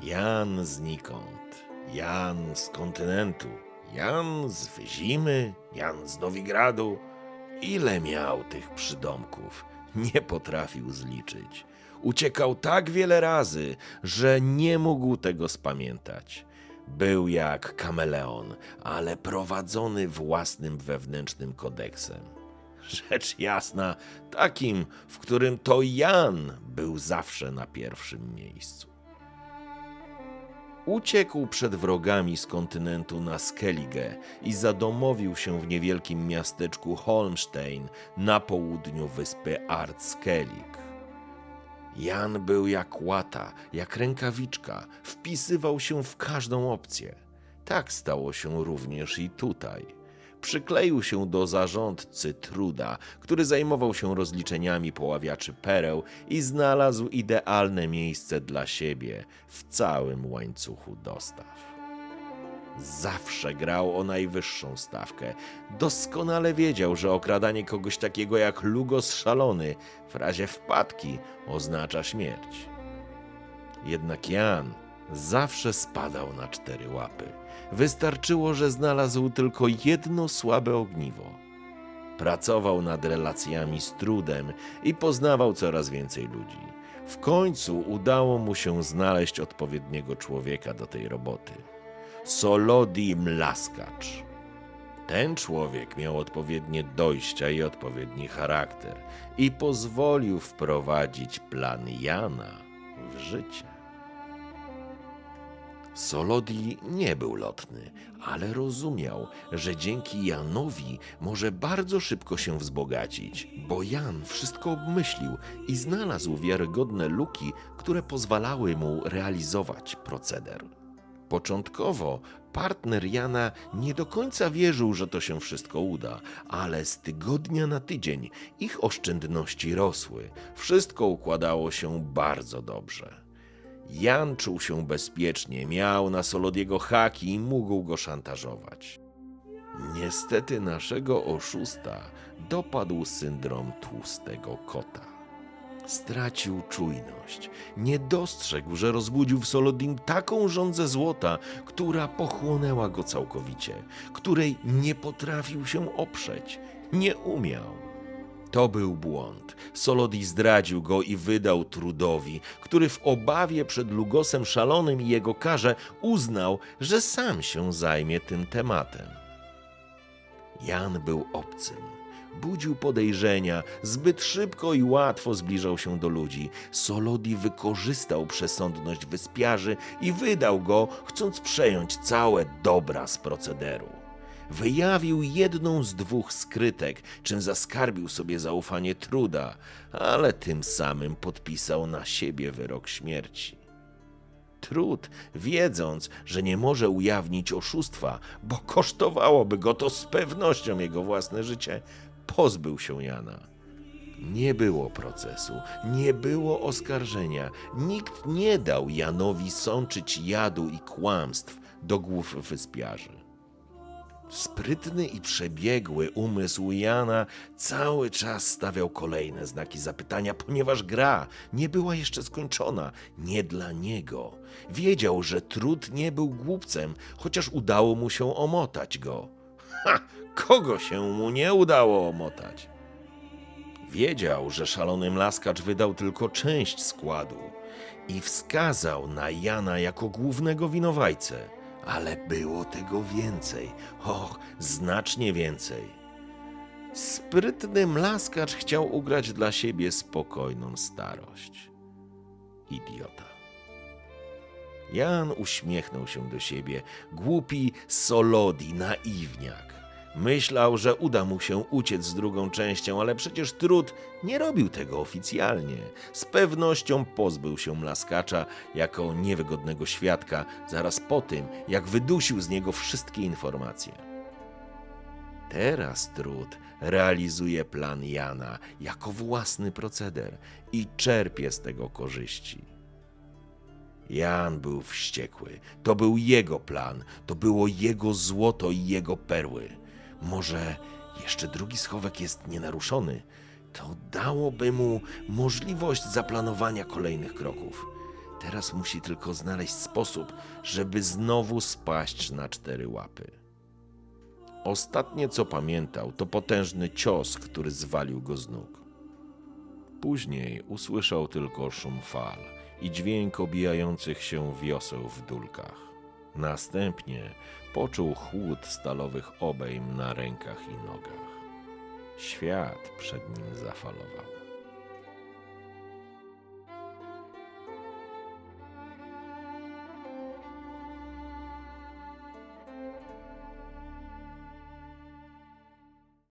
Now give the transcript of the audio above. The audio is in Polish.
Jan znikąd, Jan z kontynentu, Jan z Wyzimy, Jan z Nowigradu. Ile miał tych przydomków? Nie potrafił zliczyć. Uciekał tak wiele razy, że nie mógł tego spamiętać. Był jak kameleon, ale prowadzony własnym wewnętrznym kodeksem. Rzecz jasna, takim, w którym to Jan był zawsze na pierwszym miejscu. Uciekł przed wrogami z kontynentu na Skellige i zadomowił się w niewielkim miasteczku Holmstein na południu wyspy Artskellig. Jan był jak łata, jak rękawiczka, wpisywał się w każdą opcję. Tak stało się również i tutaj. Przykleił się do zarządcy Truda, który zajmował się rozliczeniami poławiaczy pereł i znalazł idealne miejsce dla siebie w całym łańcuchu dostaw. Zawsze grał o najwyższą stawkę. Doskonale wiedział, że okradanie kogoś takiego jak Lugos szalony w razie wpadki oznacza śmierć. Jednak Jan zawsze spadał na cztery łapy. Wystarczyło, że znalazł tylko jedno słabe ogniwo. Pracował nad relacjami z trudem i poznawał coraz więcej ludzi. W końcu udało mu się znaleźć odpowiedniego człowieka do tej roboty. Solodi Mlaskacz. Ten człowiek miał odpowiednie dojścia i odpowiedni charakter i pozwolił wprowadzić plan Jana w życie. Solodi nie był lotny, ale rozumiał, że dzięki Janowi może bardzo szybko się wzbogacić, bo Jan wszystko obmyślił i znalazł wiarygodne luki, które pozwalały mu realizować proceder. Początkowo partner Jana nie do końca wierzył, że to się wszystko uda, ale z tygodnia na tydzień ich oszczędności rosły. Wszystko układało się bardzo dobrze. Jan czuł się bezpiecznie, miał na Solodiego haki i mógł go szantażować. Niestety naszego oszusta dopadł syndrom tłustego kota. Stracił czujność. Nie dostrzegł, że rozbudził w Solodim taką żądzę złota, która pochłonęła go całkowicie, której nie potrafił się oprzeć, nie umiał. To był błąd. Solodi zdradził go i wydał Trudowi, który w obawie przed Lugosem szalonym i jego karze uznał, że sam się zajmie tym tematem. Jan był obcym. Budził podejrzenia, zbyt szybko i łatwo zbliżał się do ludzi. Solodi wykorzystał przesądność wyspiarzy i wydał go, chcąc przejąć całe dobra z procederu. Wyjawił jedną z dwóch skrytek, czym zaskarbił sobie zaufanie Truda, ale tym samym podpisał na siebie wyrok śmierci. Trud, wiedząc, że nie może ujawnić oszustwa, bo kosztowałoby go to z pewnością jego własne życie, pozbył się Jana. Nie było procesu, nie było oskarżenia. Nikt nie dał Janowi sączyć jadu i kłamstw do głów wyspiarzy. Sprytny i przebiegły umysł Jana cały czas stawiał kolejne znaki zapytania, ponieważ gra nie była jeszcze skończona. Nie dla niego. Wiedział, że trud nie był głupcem, chociaż udało mu się omotać go. Ha! Kogo się mu nie udało omotać? Wiedział, że szalony mlaskacz wydał tylko część składu i wskazał na Jana jako głównego winowajcę. Ale było tego więcej, och, znacznie więcej. Sprytny mlaskacz chciał ugrać dla siebie spokojną starość. Idiota. Jan uśmiechnął się do siebie, głupi Solodi, naiwniak. Myślał, że uda mu się uciec z drugą częścią, ale przecież trud nie robił tego oficjalnie. Z pewnością pozbył się mlaskacza jako niewygodnego świadka zaraz po tym, jak wydusił z niego wszystkie informacje. Teraz trud realizuje plan Jana jako własny proceder i czerpie z tego korzyści. Jan był wściekły. To był jego plan, to było jego złoto i jego perły. Może jeszcze drugi schowek jest nienaruszony? To dałoby mu możliwość zaplanowania kolejnych kroków. Teraz musi tylko znaleźć sposób, żeby znowu spaść na cztery łapy. Ostatnie co pamiętał, to potężny cios, który zwalił go z nóg. Później usłyszał tylko szum fal i dźwięk obijających się wioseł w dulkach. Następnie poczuł chłód stalowych obejm na rękach i nogach. Świat przed nim zafalował.